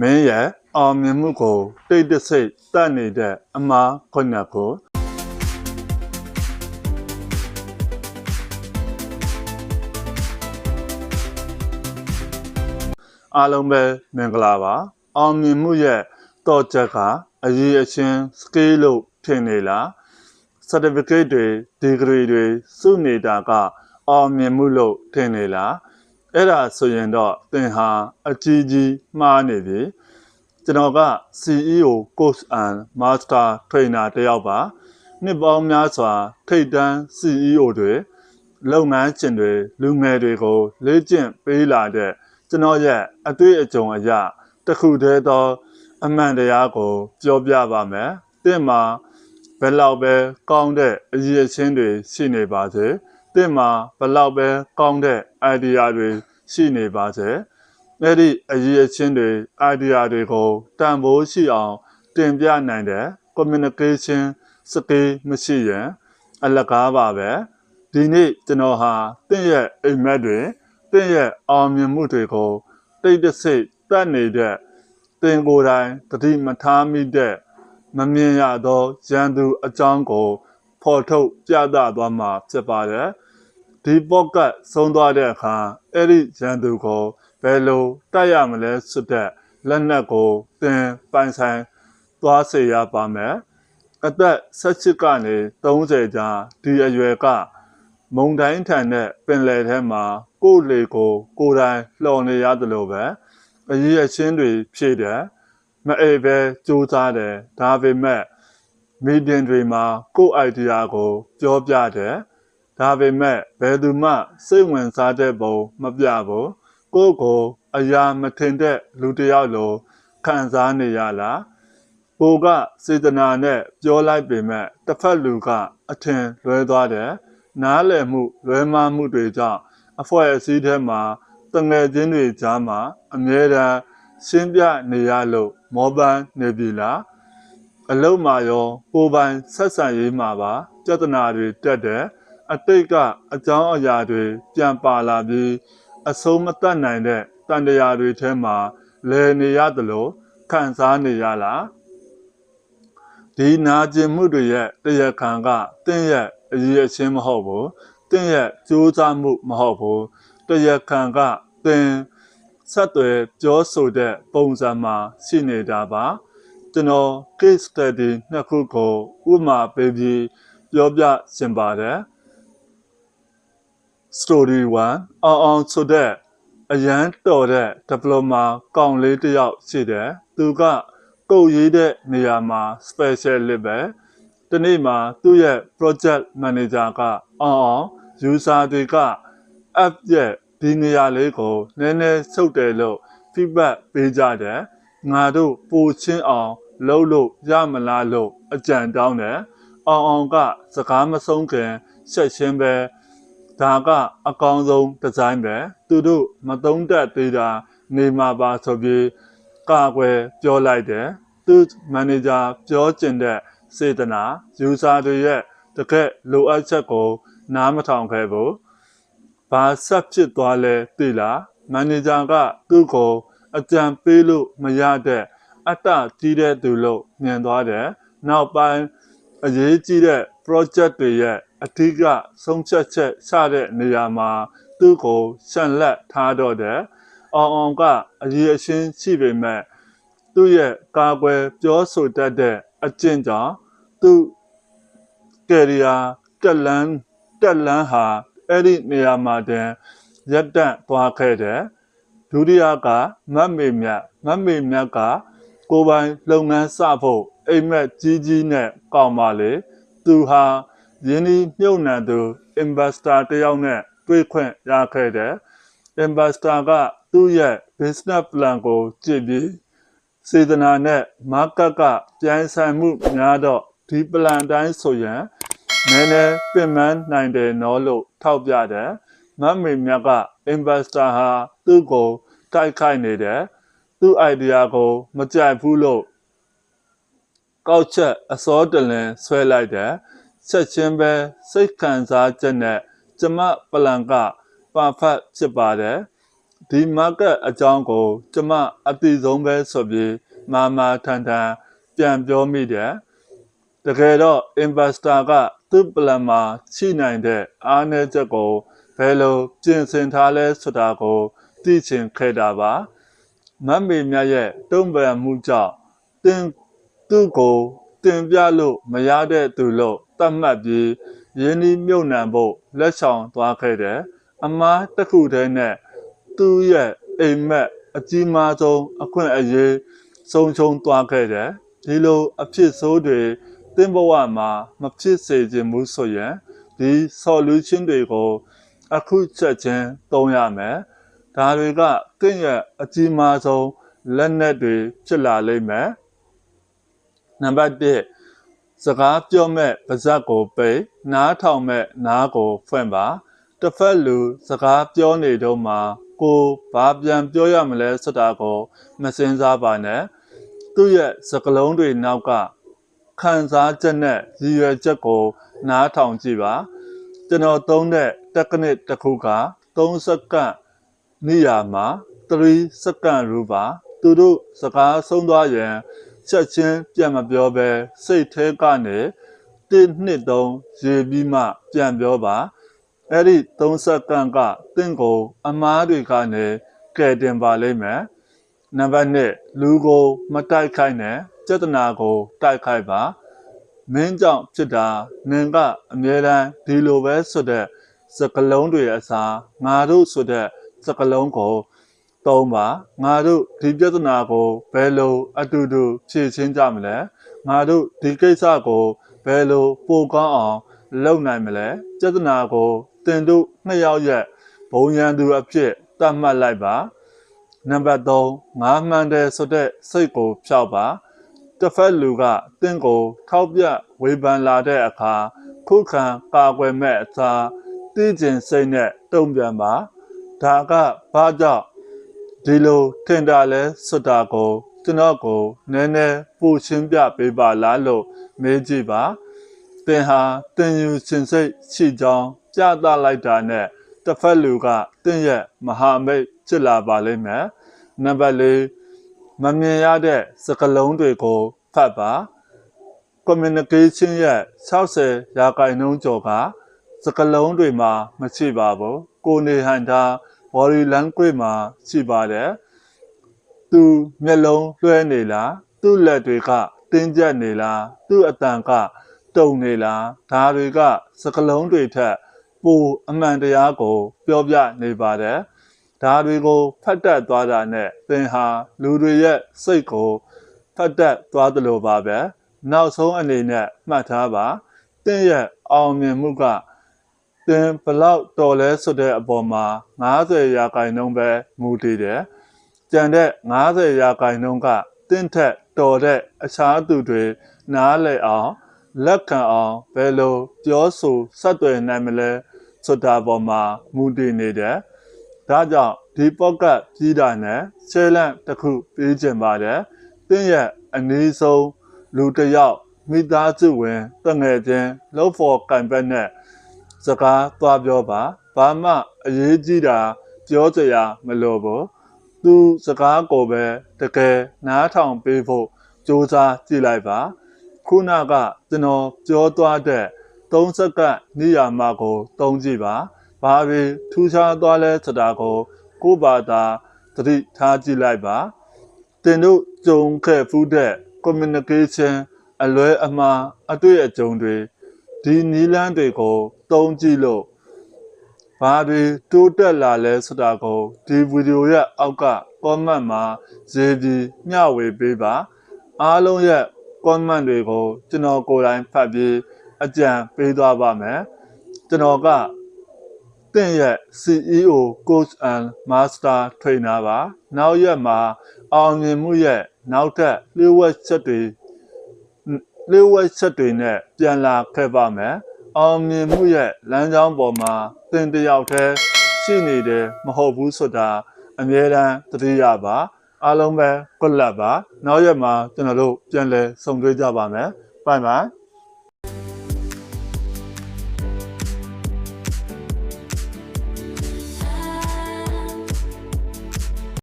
မင်းရဲ့အောင်မြင်မှုကိုတိတ်တဆိတ်တတ်နေတဲ့အမှားခုနှစ်ကိုအားလုံးပဲမင်္ဂလာပါအောင်မြင်မှုရဲ့တော့ချက်ကအရေးအချင်း scale လို့ဖြစ်နေလား certificate တွေ degree တွေစုနေတာကအောင်မြင်မှုလို့ထင်နေလား အဲ့ဒါဆိုရင်တော့သင်ဟာအကြီးကြီးမှားနေပြီကျွန်တော်က CEO coach and master trainer တယောက်ပါနှစ်ပေါင်းများစွာထိပ်တန်း CEO တွေလုပ်ငန်းရှင်တွေလူငယ်တွေကို လေ့ကျင့်ပေးလာတဲ့ကျွန်တော်ရဲ့အတွေ့အကြုံအရာတစ်ခုတည်းသော အမှန်တရားကိုပြောပြပါမယ်။တင့်မှာဘယ်လောက်ပဲကောင်းတဲ့အရည်အချင်းတွေရှိနေပါစေ။ တင့်မှာဘယ်လောက်ပဲကောင်းတဲ့ idea တွေရှိနေပါစေ။အဲ့ဒီအရည်အချင်းတွေ idea တွေကိုတန်ဖိုးရှိအောင် တင်ပြနိုင်တဲ့ communication skill မရှိရင်အလကားပါပဲ။ဒီနေ့ကျွန်တော်ဟာတင့်ရဲ့အိမ်မက်တွေတင့်ရဲ့အောင်မြင်မှုတွေကိုတိတ်တဆိတ်တတ်နေတဲ့သင်ကိုယ်တိုင်တတိမထားမိတဲ့မမြင်ရသောရန်သူအကြောင်းကိုဖော်ထုတ်ပြသသွားမှာဖြစ်ပါတယ် ဒီပေါ့ကတ်ဆုံးသွားတဲ့အခါအဲ့ဒီရန်သူကိုဘယ်လိုတိုက်ရမလဲဆိုတဲ့လက်နက်ကိုသင်ပိုင်ဆိုင်သွားစေရပါမယ်အသက်16ကနေ30ကြားဒီအရွယ်ကမုံတိုင်းထန်တဲ့ပင်လယ်ထဲမှာကိုယ်လေကို ကိုယ်တိုင်လှော်နေရတယ်လို့ပဲအရေးအချင်းတွေဖြည့်တယ်မအေးပဲစူးစမ်းတယ်ဒါပေမဲ့မီဒီယံတွေမှာကိုယ့် idea ကို ပြောပြတယ် ဒါပေမဲ့ဘယ်သူမှစိတ်ဝင်စားတဲ့ပုံမပြဘူးကိုယ့်ကိုအရာမထင်တဲ့လူတစ်ယောက်လိုခံစားနေရလားကိုကစေတနာနဲ့ပြောလိုက်ပေမဲ့တစ်ဖက်လူကအထင်လွဲသွားတယ်နားလည်မှုလွဲမှားမှုတွေကြောင့်အဖွဲ့အစည်းထဲမှာတငယ်ချင်းတွေကြားမှာအမြဲတမ်းရှင်းပြနေရလို့မောပန်းနေပြီလားအလုံးမာရောကိုယ်ပိုင်ဆက်ဆံရေးမှာပါ ပြဿနာတွေတက်တယ် အတိတ်ကအကြောင်းအရာတွေပြန်ပါလာပြီးအဆုံးမတတ်နိုင်တဲ့တန်တရားတွေထဲမှာလဲနေရတယ်လို့ခံစားနေရလားဒီနာကျင်မှုတွေရဲ့တရားခံကတင့်ရဲ့အရေးအချင်းမဟုတ်ဘူးတင့်ရဲ့ကြိုးစားမှုမဟုတ်ဘူးတရားခံကသင်ဆက်သွယ်ပြောဆိုတဲ့ပုံစံမှာရှိနေတာပါကျွန်တော် case study နှစ်ခုကိုဥပမာပေးပြီးပြောပြရှင်ပါတယ် story 1အောင်အောင်ဆိုတဲ့အရန်တော်တဲ့ diploma ကောင်လေးတစ်ယောက်ရှိတယ်သူကကုတ်ရေးတဲ့နေရာမှာ specialist ပဲဒီနေ့မှာသူ့ရဲ့ project manager ကအောင်အောင် user တွေက app ရဲ့ဒီနေရာလေးကိုနည်းနည်းဆုပ်တယ်လို့ feedback ပေးကြတယ်ငါတို့ပိုချင်းအောင်လုပ်လို့ရမလားလို့အကြံတောင်းတယ်အောင်အောင်ကစကားမဆုံးခင်ဆက်ရှင်းပဲ ဒါကအကောင်းဆုံးဒီဇိုင်းပဲသူတို့မသုံးတတ်သေးတာနေမှာပါဆိုပြီးကာကွယ်ပြောလိုက်တယ်သူမန်နေဂျာပြောကျင်တဲ့စေတနာ user တွေရဲ့တကယ်လိုအပ်ချက်ကိုနားမထောင်ခဲ့ဘူးဘာဆက်ဖြစ်သွားလဲသိလားမန်နေဂျာကသူ့ကိုအကြံပေးလို့မရတဲ့အတ္တကြီးတဲ့သူလို့မြင်သွားတယ်နောက်ပိုင်းအရေးကြီးတဲ့ project တွေရဲ့ အထူးကဆုံးဖြတ်ချက်ချတဲ့နေရာမှာသူ့ကိုရှန်လက်ထားတော့တယ်အောင်အောင်ကအရေးအချင်းရှိပေမဲ့သူ့ရဲ့ကာကွယ်ပြောဆိုတတ်တဲ့အကျင့်ကြောင့်သူ့ကယ်ရီယာတက်လန်းတက်လန်းဟာအဲ့ဒီနေရာမှာတည်းရက်တန့်သွားခဲ့တယ်ဒုတိယကမတ်မေမြတ်မတ်မေမြတ်ကကိုယ်ပိုင်လုပ်ငန်းစဖို့အိမ်မက်ကြီးကြီးနဲ့ကောင်းပါလေသူဟာ ယင်းဒီမြုပ်နှံသူ investor တယောက်နဲ့တွေ့ခွင့်ရခဲ့တယ် investor ကသူ့ရဲ့ business plan ကိုကြည့်ပြီးစေတနာနဲ့ market ကပြိုင်ဆိုင်မှုများတော့ဒီ plan တိုင်းဆိုရင်နည်းနည်းပြင်ပန်းနိုင်တယ်နော်လို့ထောက်ပြတယ်မတ်မေမြတ်က investor ဟာသူ့ကိုတိုက်ခိုက်နေတယ်သူ့ idea ကိုမကြိုက်ဘူးလို့ကောက်ချက်အစောတလင်ဆွဲလိုက်တယ် ချက်ချင်းပဲစိတ်ခံစားချက်နဲ့ကျမပလန်ကပါဖတ်ဖြစ်ပါတယ်ဒီ market အကြောင်းကို ကျမအသိဆုံးပဲဆိုပြီးမာမာထန်ထန်ပြန်ပြောမိတယ်တကယ်တော့ investor ကသူ့ plan မှာရှိနိုင်တဲ့အားနည်းချက်ကိုဘယ်လိုပြင်ဆင်ထားလဲဆိုတာကိုသိချင်ခဲ့တာပါမတ်မေမြတ်ရဲ့တုံ့ပြန်မှုကြောင့်တင်သူ့ကိုတင်ပြလို့မရတဲ့သူလို့ သတ်မှတ်ပြီးရင်းနှီးမြုပ်နှံဖို့လက်ဆောင်သွားခဲ့တယ်အမားတစ်ခုတည်းနဲ့သူ့ရဲ့အိမ်မက်အကြီးမားဆုံးအခွင့်အရေးဆုံးရှုံးသွားခဲ့တယ်ဒီလိုအဖြစ်ဆိုးတွေတင်းဘဝမှာမဖြစ်စေခြင်းဘူးဆိုရင်ဒီ solution တွေကိုအခုချက်ချင်းသုံးရမယ်ဒါတွေကတင့်ရဲ့အကြီးမားဆုံးလက်နက်တွေဖြစ်လာလိမ့်မယ်နံပါတ်1 စကားပြောမဲ့ပါဇက်ကိုပိတ်နားထောင်မဲ့နားကိုဖွင့်ပါတစ်ဖက်လူစကားပြောနေတော့မှကိုဘာပြန်ပြောရမလဲဆိုတာကိုမစင်စားပါနဲ့သူ့ရဲ့စကလုံးတွေနောက်ကခံစားချက်နဲ့ရည်ရွယ်ချက်ကို နားထောင်ကြည့်ပါကျွန်တော်သုံးတဲ့ technique တစ်ခုက3စက္ကန့်နေရာမှာ3စက္ကန့်ရူပါ သူတို့စကားဆုံးသွားရင် ချက်ချင်းပြန်မပြောဘဲစိတ်ထဲကနေတစ်နှစ်သုံးရေပြီးမှပြန်ပြောပါအဲ့ဒီ3စက္ကန့်ကတင့်ကိုအမားတွေကနေကဲတင်ပါလိမ့်မယ်နံပါတ်1လူကိုမတိုက်ခိုက်နဲ့စေတနာကိုတိုက်ခိုက်ပါမင်းကြောင့်ဖြစ်တာနင်ကအမြဲတမ်းဒီလိုပဲဆိုတဲ့စကလုံးတွေအစားငါတို့ဆိုတဲ့စကလုံးကို သုံးပါငါတို့ဒီပြဿနာကိုဘယ်လိုအတူတူဖြေရှင်းကြမလဲငါတို့ဒီကိစ္စကိုဘယ်လိုပိုကောင်းအောင်လုပ်နိုင်မလဲပြဿနာကိုတင်တို့နှစ်ယောက်ရဲ့ဘုံရန်သူအဖြစ်သတ်မှတ်လိုက်ပါနံပါတ်3ငါမှန်တယ်ဆိုတဲ့စိတ်ကိုဖျောက်ပါတစ်ဖက်လူကတင့်ကို ထောက်ပြဝေဖန်လာတဲ့အခါခုခံကာကွယ်မဲ့အစားတည်ကျင်စိတ်နဲ့တုံ့ပြန်ပါဒါကဘာကြောင့် ဒီလိုထင်တာလဲဆိုတာကိုကျွန်တော်ကိုနည်းနည်းပို့ရှင်းပြပေးပါလားလို့မေးကြည့်ပါသင်ဟာတင်ယူရှင်စိတ်ရှိကြောင်းပြသလိုက်တာနဲ့တစ်ဖက်လူကတင့်ရဲ့မဟာမိတ်ဖြစ်လာပါလိမ့်မယ်နံပါတ်၄မမြင်ရတဲ့စကလုံးတွေကိုဖတ်ပါ communication ရဲ့60ရာခိုင်နှုန်းကျော်ကစကလုံးတွေမှာမရှိပါဘူးကိုနေဟန်တာ body language မှာရှိပါတယ်သူမျက်လုံးလွှဲနေလားသူ့လက်တွေကတင်းကျပ်နေလားသူ့အတန်ကတုံနေလားဒါတွေကစကလုံးတွေထက်ပိုအမှန်တရားကို ပြောပြနေပါတယ်ဒါတွေကိုဖတ်တတ်သွားတာနဲ့သင်ဟာလူတွေရဲ့စိတ်ကိုဖတ်တတ်သွားသလိုပါပဲနောက်ဆုံးအနေနဲ့မှတ်ထားပါသင်ရဲ့အောင်မြင်မှုက သင်ဘလောက်တော်လဲဆိုတဲ့အပေါ်မှာ90ရာခိုင်နှုန်းပဲမူတည်တယ်ကျန်တဲ့90ရာခိုင်နှုန်းကသင်ထက်တော်တဲ့အခြားသူတွေနားလည်အောင်လက်ခံအောင်ဘယ်လိုပြောဆိုဆက်သွယ်နိုင်မလဲဆိုတာပေါ်မှာမူတည်နေတယ်။ဒါကြောင့်ဒီပေါ့ကတ်ကြီးတာနဲ့ဆဲလန့်တစ်ခုပေးခြင်းပါတယ်။သင်ရဲ့အနည်းဆုံးလူတစ်ယောက်မိသားစုဝင်တငယ်ချင်းလောက်ဖို့ကံပတ်နဲ့ စကားသွားပြောပါဘာမှအရေးကြီးတာပြောကြရမလိုဘူးသူစကားကိုပဲတကယ်နားထောင်ပေးဖို့စူးစမ်းကြည့်လိုက်ပါခုနကကျွန်တော်ပြောသွားတဲ့30စက္ကန့်နေရာမှာကိုတုံးကြည့်ပါဘာတွေထူးခြားသွားလဲဆိုတာကိုကိုယ့်ဘာသာသတိထားကြည့်လိုက်ပါတင်တို့ကြုံခဲ့ဖူးတဲ့ communication အလွဲအမှားအတွေ့အကြုံတွေ ဒီနီလန်းတွေကိုတုံးကြည့်လို့ဘာတွေတိုးတက်လာလဲဆိုတာကိုဒီဗီဒီယိုရဲ့အောက်က comment မှာရေးပြီးမျှဝေပေးပါအားလုံးရဲ့ comment တွေကိုကျွန်တော်ကိုယ်တိုင်ဖတ်ပြီးအကြံပေးသွားပါမယ်ကျွန်တော်ကတင့်ရဲ့ CEO coach and master trainer ပါနောက်ရက်မှာအောင်မြင်မှုရဲ့နောက်ထပ်လျှို့ဝှက်ချက်တွေ လျှို့ဝှက်ချက်တွေနဲ့ပြန်လာခဲ့ပါမယ်အောင်မြင်မှုရဲ့လမ်းကြောင်းပေါ်မှာသင်တယောက်တည်းရှိနေတယ်မဟုတ်ဘူးဆိုတာအမြဲတမ်းသတိရပါအားလုံးပဲကွက်လက်ပါနောက်ရက်မှာကျွန်တော်တို့ပြန်လည်ဆုံတွေ့ကြပါမယ်ဘိုင်ဘိုင်